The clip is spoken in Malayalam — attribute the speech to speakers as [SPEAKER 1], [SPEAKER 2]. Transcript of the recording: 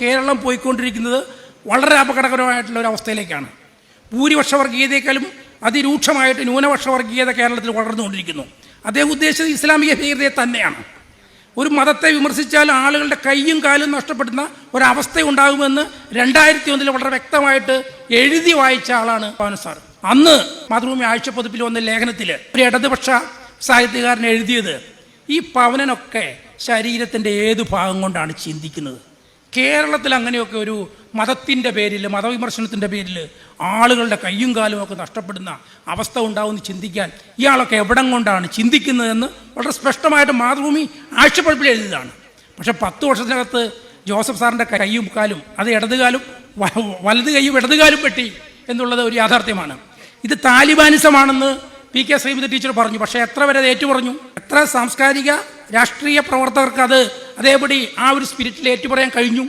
[SPEAKER 1] കേരളം പോയിക്കൊണ്ടിരിക്കുന്നത് വളരെ അപകടകരമായിട്ടുള്ള ഒരു അവസ്ഥയിലേക്കാണ്. ഭൂരിപക്ഷ വർഗീയതയെക്കാളും അതിരൂക്ഷമായിട്ട് ന്യൂനപക്ഷ വർഗീയത കേരളത്തിൽ വളർന്നുകൊണ്ടിരിക്കുന്നു. അദ്ദേഹം ഉദ്ദേശിച്ചത് ഇസ്ലാമിക ഭീകരതയെ തന്നെയാണ്. ഒരു മതത്തെ വിമർശിച്ചാൽ ആളുകളുടെ കൈയും കാലും നഷ്ടപ്പെടുന്ന ഒരവസ്ഥ ഉണ്ടാകുമെന്ന് രണ്ടായിരത്തി ഒന്നിൽ വളരെ വ്യക്തമായിട്ട് എഴുതി വായിച്ച ആളാണ് പവൻ സാർ അന്ന് മാതൃഭൂമി ആഴ്ചപ്പതിപ്പിൽ വന്ന ലേഖനത്തിൽ ഒരു ഇടതുപക്ഷ സാഹിത്യകാരൻ എഴുതിയത് ഈ പവനനൊക്കെ ശരീരത്തിന്റെ ഏത് ഭാഗം കൊണ്ടാണ് ചിന്തിക്കുന്നത്? കേരളത്തിൽ അങ്ങനെയൊക്കെ ഒരു മതത്തിന്റെ പേരിൽ മതവിമർശനത്തിന്റെ പേരിൽ ആളുകളുടെ കയ്യും കാലും ഒക്കെ നഷ്ടപ്പെടുന്ന അവസ്ഥ ഉണ്ടാവുമെന്ന് ചിന്തിക്കാൻ ഇയാളൊക്കെ എവിടം കൊണ്ടാണ് ചിന്തിക്കുന്നതെന്ന് വളരെ സ്പഷ്ടമായിട്ട് മാതൃഭൂമി ആഴ്ചപ്പഴപ്പിൽ എഴുതിയതാണ്. പക്ഷേ പത്ത് വർഷത്തിനകത്ത് ജോസഫ് സാറിന്റെ കയ്യും കാലും അത് ഇടതുകാലും വലത് കൈയും ഇടതുകാലും വെട്ടി എന്നുള്ളത് ഒരു യാഥാർത്ഥ്യമാണ്. ഇത് താലിബാനിസമാണെന്ന് പി കെ ശ്രീമതി ടീച്ചർ പറഞ്ഞു. പക്ഷേ എത്ര വരെ അത് ഏറ്റുപറഞ്ഞു? എത്ര സാംസ്കാരിക രാഷ്ട്രീയ പ്രവർത്തകർക്ക് അത് അതേപടി ആ ഒരു സ്പിരിറ്റിൽ ഏറ്റുപറയാൻ കഴിഞ്ഞു?